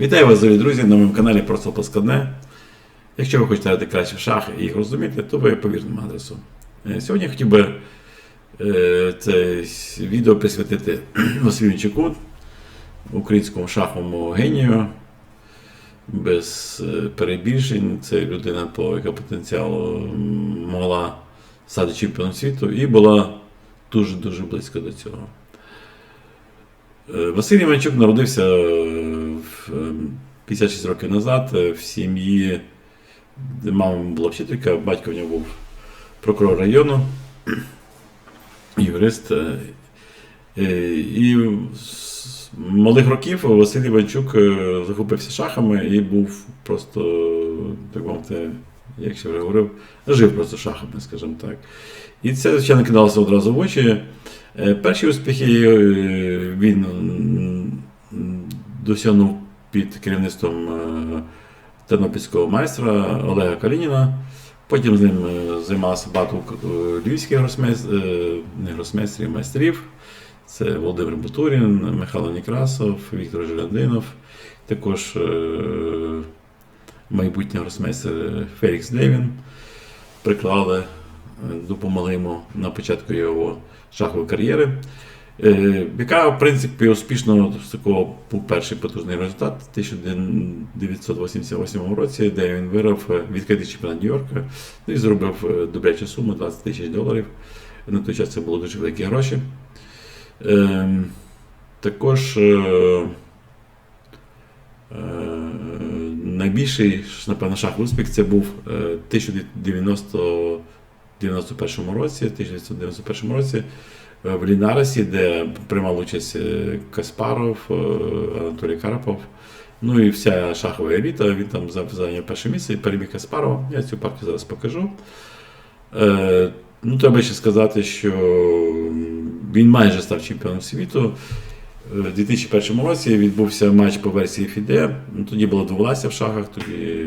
Вітаю вас, дорогі друзі, на моєму каналі Просто Поскладне. Якщо ви хочете грати краще в шахи і їх розуміти, то ви по вірному адресу. Е, Сьогодні я хотів би е, це відео присвятити Василю Вінчуку, українському шаховому генію. Без е, перебільшень. Це людина, по яка потенціалу могла стати чемпіоном світу і була дуже-дуже близько до цього. Василь Іванчук народився 56 років назад е, в сім'ї, мама була вчителька, батько в нього був прокурор району, юрист. е, е, І з малих років Василь Іванчук захопився шахами і був просто, так мовити, як ще вже говорив, жив просто шахами, скажімо так. І це, звичайно, кидалося одразу в очі. Перші успіхи він досягнув під керівництвом е, тернопільського майстра Олега Калініна. Потім з ним е, займався багато е, львівських гросмейс- не гросмейстерів, майстрів. Це Володимир Бутурін, Михайло Некрасов, Віктор Желядинов, також майбутній гросмейстер Фелікс Девін. Приклали, допомогли йому на початку його шахової кар'єри. Е, яка, в принципі, успішно такого був перший потужний результат у 1988 році, де він виграв е, відкритий чемпіонат Нью-Йорка ну, і зробив е, добрячу суму 20 тисяч доларів. На той час це були дуже великі гроші. Ем, також найбільший, напевно, шах успіх це був 1990 1991 році, 1991 році е, в Лінарасі, де приймав участь е, Каспаров, е, Анатолій Карапов. ну і вся шахова еліта. Він там зайняв перше місце і переміг Каспарова. Я цю партію зараз покажу. Ну, Треба ще сказати, що він майже став чемпіоном світу. У 2001 році відбувся матч по версії Фіде. Ну, Тоді була дволася в шахах, тоді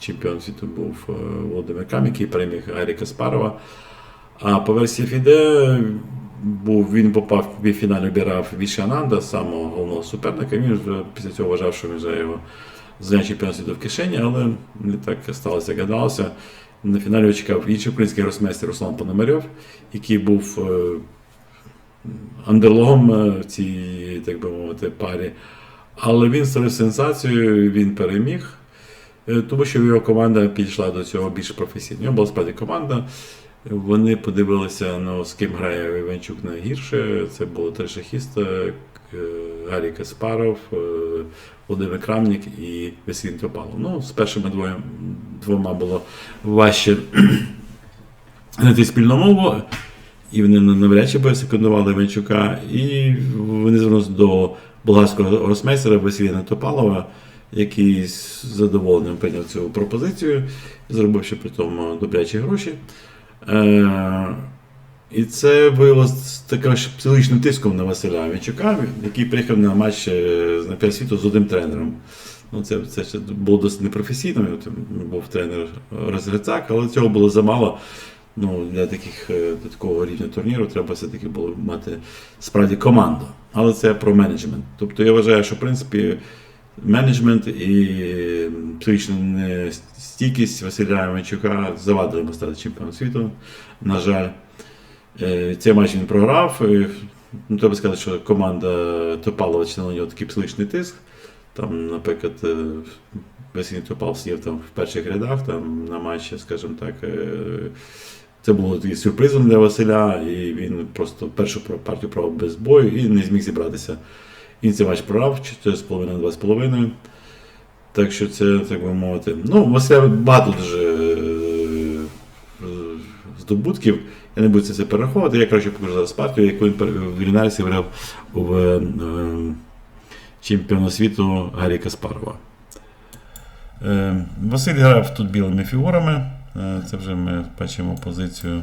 чемпіон світу був е, Володимир Кам, який переміг Гаррі Каспарова. А по версії FIDE був, він попав в півфіналі, обирав Віші Ананда, самого головного суперника. Він вже після цього вважав, що він вже його зайняв чемпіон світу в кишені, але не так сталося, гадалося. На фіналі чекав інший український гросмейстер Руслан Пономарьов, який був е, андерлогом е, в цій, так би мовити, парі. Але він створив сенсацію, він переміг, тому що його команда підійшла до цього більш професійно. У нього була справді команда. Вони подивилися, ну, з ким грає Іванчук найгірше. Це було три шахіста: е, Гаррі Каспаров, е, Володимир Крамнік і Василь Топалов. Ну, з першими двоє, двома було важче знайти спільну мову. І вони навряд чи секундували Іванчука. І вони звернулися до болгарського гросмейстера Василія Топалова, який з задоволенням прийняв цю пропозицію, зробивши при тому добрячі гроші. Е, і це виявилося таким психологічним тиском на Василя Іванчука, який приїхав на матч е, на світу з одним тренером. Ну, це, це ще було досить непрофесійно. Був тренер Розгрицак, але цього було замало. Ну, для таких е, для такого рівня турніру треба все-таки було мати справді команду. Але це про менеджмент. Тобто я вважаю, що в принципі менеджмент і психічна стійкість Василя Іванчука завадили йому стати чемпіоном світу. На жаль, Е, цей матч він програв. І, Ну, треба сказати, що команда Топалова чинила на нього такий психічний тиск. Там, наприклад, е, Василь Топал сидів там в перших рядах там, на матчі, скажімо так. е, Це було такий сюрпризом для Василя, і він просто першу партію провів без бою і не зміг зібратися. Він цей матч програв 4,5 на 2,5. Так що це, так би мовити. Ну, Василя багато дуже е, здобутків. Я не буду це все перераховувати. Я краще покажу зараз партію, яку він в Лінарісі виграв в е, чемпіона світу Гаррі Каспарова. Е, Василь грав тут білими фігурами. Це вже ми бачимо позицію,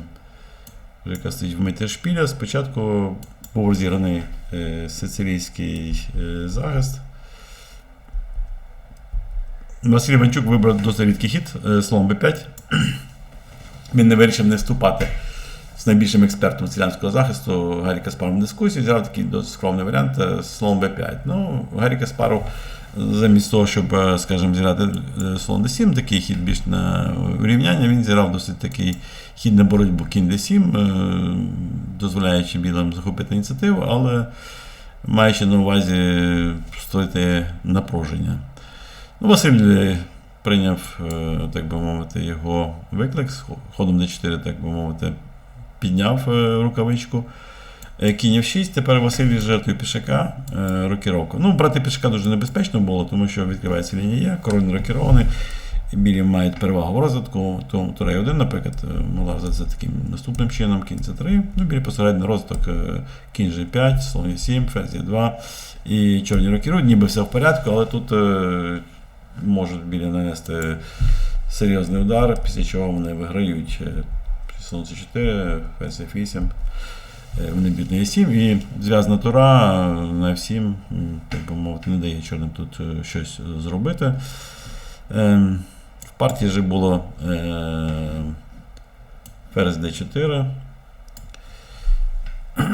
яка стоїть в метершпіля. Спочатку був розіграний е, сицилійський е, захист. Василь Іванчук вибрав досить рідкий хід е, слон b5. Він не вирішив не вступати найбільшим експертом селянського захисту Гаррі Каспаром в дискусію. Взяв такий досить скромний варіант е, слон b5. Ну, Гаррі Каспаров замість того, щоб, е, скажімо, зіграти е, слон d7, такий хід більш на урівняння, він зіграв досить такий хід на боротьбу кінь d7, е, дозволяючи білим захопити ініціативу, але маючи на увазі створити напруження. Ну, Василь прийняв, так би мовити, його виклик з ходом d4, так би мовити, підняв е, рукавичку. Е, Кінь F6, тепер Василь з жертвою пішака, е, рокіровка. Ну, брати пішака дуже небезпечно було, тому що відкривається лінія, король рокірований, білі мають перевагу в розвитку, тому Турей 1, наприклад, могла взяти таким наступним чином, кінь C3, ну, білі посередньо розвиток, кінь G5, слон E7, ферзь E2 і чорні рокірують, ніби все в порядку, але тут можуть білі нанести серйозний удар, після чого вони виграють. Е, Слон C4, ферзь F8. Е, Вони б'ють на Е7 і зв'язана тура е, на F7, так би мовити, не дає чорним тут е, щось зробити. Ем, В партії вже було е, ферзь D4.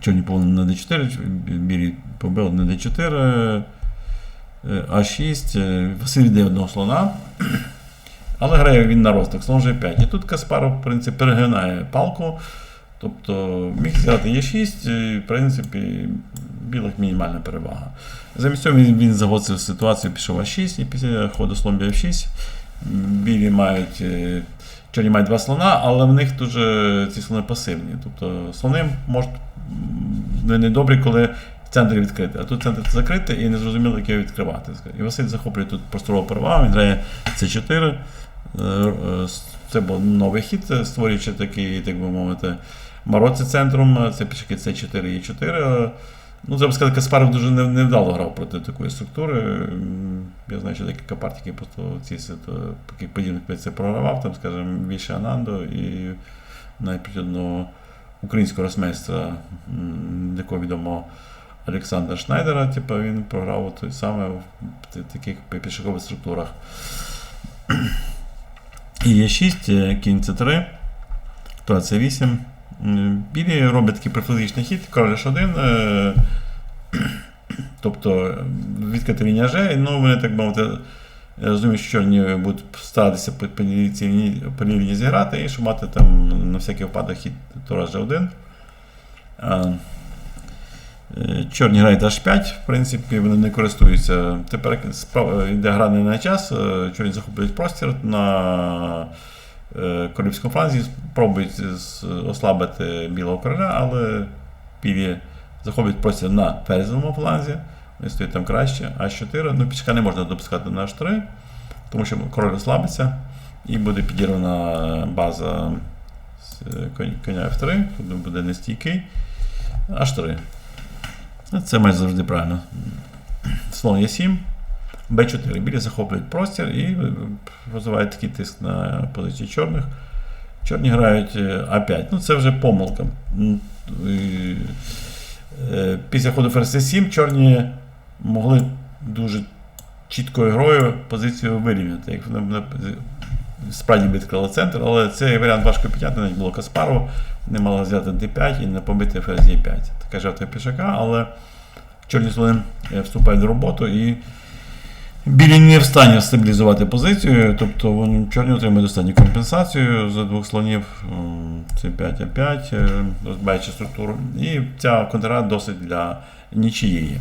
Чорні повинні на D4, білі побили на D4, е, А6. е, Василь йде одного слона. Але грає він на росток, слон G5. І тут Каспаров, в принципі, перегинає палку. Тобто міг зіграти Е6, і, в принципі, білих мінімальна перевага. Замість цього він, він загоцив ситуацію, пішов А6, і після ходу слон Б6 білі мають. е, Чорні мають два слона, але в них дуже ці слони пасивні. Тобто слони можуть м, не добрі, коли в центрі відкрити. А тут центр закритий і не зрозуміло, як його відкривати. І Василь захоплює тут просторову перевагу, він грає С4. Е, е, Це був новий хід, е, створюючи такий, так би мовити, мороці центром. Е, Це пішки С4 і 4. Ну, треба сказати, Каспаров дуже невдало грав проти такої структури. Я знаю, що декілька партій, які просто ці подібних це програвав, там, скажімо, більше Анандо і навіть одного українського росмейстра, якого відомо Олександра Шнайдера, типу, він програв той саме в таких пішакових структурах. Є 6, кінь С3, тура С8. Білі роблять такий профілогічний хід, король H1, е, тобто е, відкрита лінія G, ну вони так мовити, я розумію, що чорні будуть старатися по, лінії зіграти і щоб мати там на всякий випадок хід тура G1. Е, Чорні грають H5, в принципі, вони не користуються. Тепер йде гра не на час, е, чорні захоплюють простір на е, королівському фланзі, пробують ослабити білого короля, але білі захоплюють простір на ферзовому фланзі. Вони стоять там краще. А4, ну пішка не можна допускати на H3, тому що король ослабиться і буде підірвана база е, коня F3, тут буде нестійкий. H3. Це майже завжди правильно. Слон Е7, Б4. Білі захоплюють простір і е, розвивають такий тиск на позиції чорних. Чорні грають е, А5. Ну, це вже помилка. Е, Після ходу ферзь С7 чорні могли дуже чіткою грою позицію вирівняти. Як вони справді відкрили центр, але цей варіант важко підняти, навіть було Каспару, не мала взяти D5 і не побити ферзь Е5. Така жертва пішака, але чорні слони е, вступають в роботу і білі не в стані стабілізувати позицію, тобто вони чорні отримують достатню компенсацію за двох слонів. Це 5 А5, е, розбиваючи структуру. І ця контра досить для нічиєї.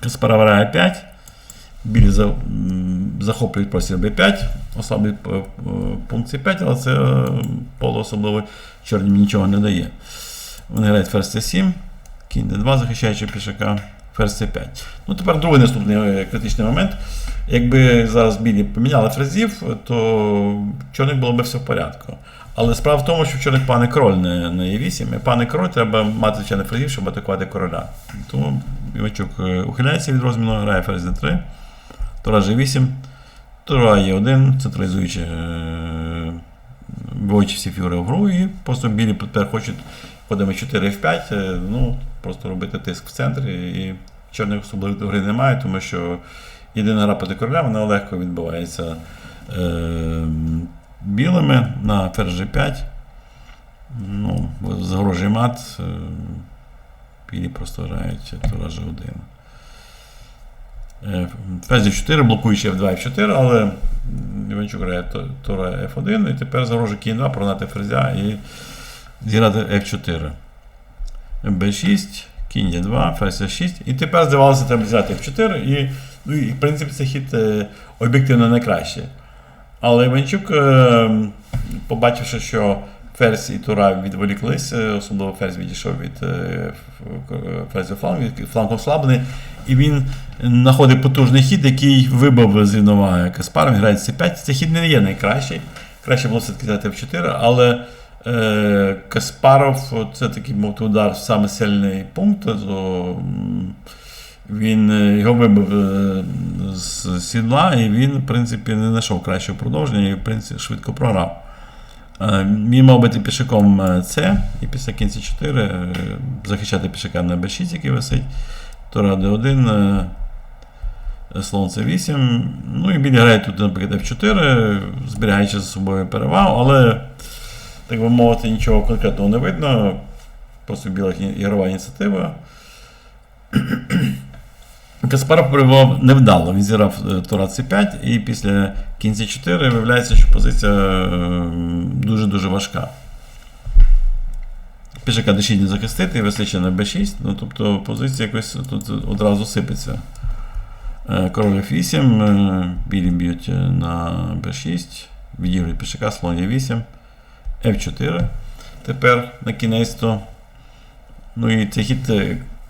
Каспара грає 5. Білі за, захоплюють простір Б5, ослаблюють е, е, пункт С5, але це е, поле особливо чорнім нічого не дає. Вони грають ферзь С7, кінь Д2, захищаючи пішака, ферзь С5. Ну, тепер другий наступний критичний момент. Якби зараз білі поміняли ферзів, то чорних було б все в порядку. Але справа в тому, що в чорних пане король не, не Е8, і пане король треба мати звичайно ферзів, щоб атакувати короля. Тому Івачук ухиляється від розміну, грає ферзь d3, тура G8, тура Е1, централізуючи, е, вводячи всі фігури в гру, і просто білі тепер хочуть ходами 4 F5, е, ну, просто робити тиск в центрі, і чорних особливо гри немає, тому що єдина гра проти короля, вона легко відбувається е, білими на ферзь G5. Ну, загрожує мат. е, Білі просто грають тура G1. Ферзь F4, блокуючи F2, F4, але Іванчук грає тура F1, і тепер загрожує кінь 2, прогнати ферзя і зіграти F4. B6, кінь Е2, ферзь F6. І тепер здавалося, треба взяти F4, і, ну, і в принципі цей хід е, об'єктивно найкращий. Але Іванчук, е, побачивши, що ферзь і тура відволіклись, е, особливо ферзь відійшов від е, ферзю фланг, від- фланг ослаблений, і він знаходить потужний хід, який вибив з рівноваги Каспаров, грає C5. Цей хід не є найкращий. Краще було все-таки взяти F4, але е, Каспаров це такий мов удар саме сильний пункт. То, він е, його вибив е, з сідла, і він, в принципі, не знайшов кращого продовження і в принципі швидко програв. Е, Він мав бути пішаком е, С, і після кінця 4 е, захищати пішака на Б6, який висить. Тура Д1, е, слон С8. Ну і білі грає тут, наприклад, F4, зберігаючи за собою перевагу, але, так би мовити, нічого конкретного не видно. Просто в білих ігрова ініціатива. Каспаров перебував невдало. Він зіграв е, Тура С5, і після кінця 4 виявляється, що позиція дуже-дуже важка. Пішака D6 не захистити, висиче на B6, ну тобто позиція якось тут одразу сипеться. Е, Король F8, е, білі б'ють е, на B6, відігрують пішака, слон Е8, F4. Тепер на кінець то. Ну і цей хід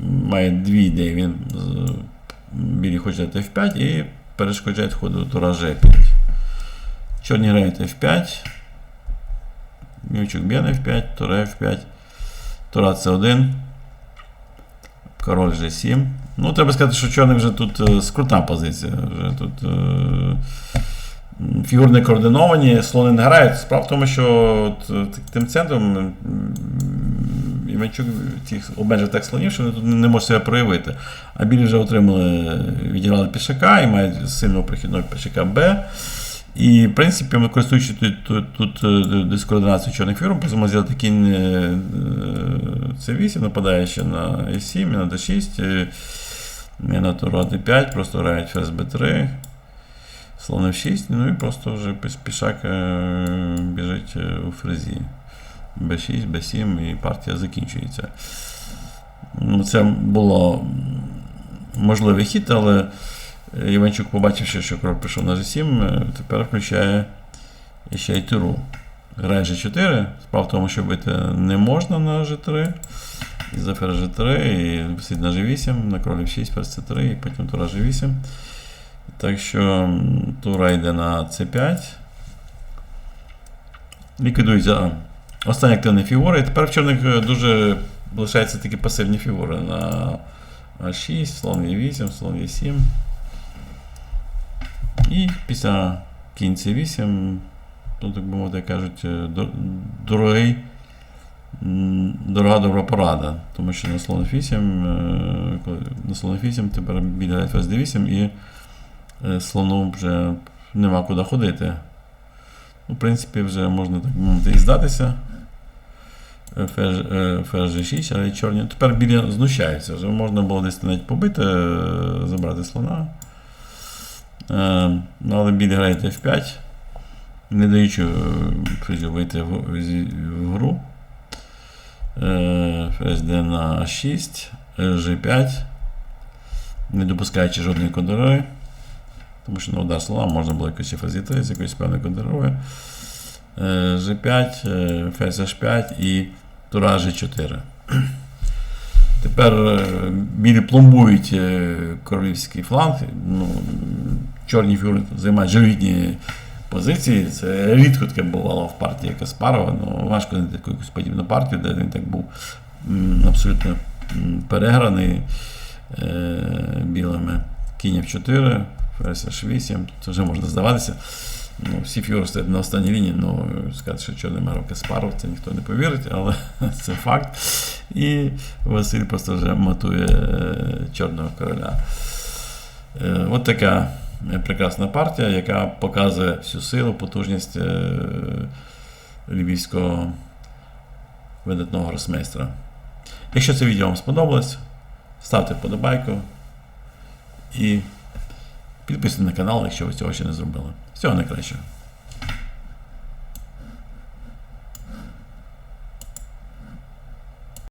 має дві ідеї. Він білі хоче дати F5 і перешкоджає ходу тура G5. Чорні грають F5. Мівчук б'є на F5, тура F5. Тура C1. Король G7. Ну, треба сказати, що чорний вже тут е, скрута позиція. Вже тут е, м, фігури не координовані, слони не грають. Справа в тому, що от, е, тим центром Іванчук обмежив так слонів, що вони тут не можуть себе проявити. А білі вже отримали, відіграли пішака і мають сильного прихідного пішака Б. І, в принципі, ми користуючись тут, тут, е, дискоординацією чорних фігур, можемо зробити кінь е, е, C8, нападає ще на E7, на D6, е, і на Тура D5, просто грають ферзь B3, слон F6, ну і просто вже піш- пішак е, біжить е, у фрезі. B6, B7 і партія закінчується. Ну, Це було можливий хід, але Іванчук, побачивши, що король пішов на G7, е, тепер включає ще й туру. Грає G4. Справа в тому, що бити не можна на G3. І за G3, і висить на G8, на король F6, ферзь C3, і потім тура G8. Так що тура йде на C5. Ліквідується остання активна фігура. І тепер в чорних е, дуже лишаються такі пасивні фігури на А6, слон Е8, слон Е7. І після кінь C8, тут, так би мовити, кажуть, е, дорогий, дорога добра порада. Тому що на слон F8, е, на слон F8 тепер біля ферзь D8 і е, слону вже нема куди ходити. Ну, в принципі, вже можна так мовити і здатися. Ферзь G6, але чорні. Тепер білі знущаються. Вже можна було десь навіть побити, забрати слона. Е, ну, але білі грають F5, не даючи е, вийти в, гру. Е, Ферзь на А6, е, G5, не допускаючи жодної контроли. Тому що на удар слона можна було якось фазіти з якоюсь певною контровою. G5, е, H5 і тура G4. Тепер е, білі пломбують е, королівський фланг. Ну, чорні фігури займають живітні позиції. Це рідко таке бувало в партії Каспарова. Ну, важко знайти якусь подібну партію, де він так був абсолютно переграний е, білими. Кінь F4, ферзь H8, це вже можна здаватися. Ну, всі фігури стоять на останній лінії, ну сказати, що чорний грав Каспаров, це ніхто не повірить, але це факт. І Василь просто вже матує е, чорного короля. Е, От така прекрасна партія, яка показує всю силу, потужність е, львівського видатного гросмейстра. Якщо це відео вам сподобалось, ставте вподобайку і Підписуйтесь на канал, якщо ви цього ще не зробили. Всього найкращого.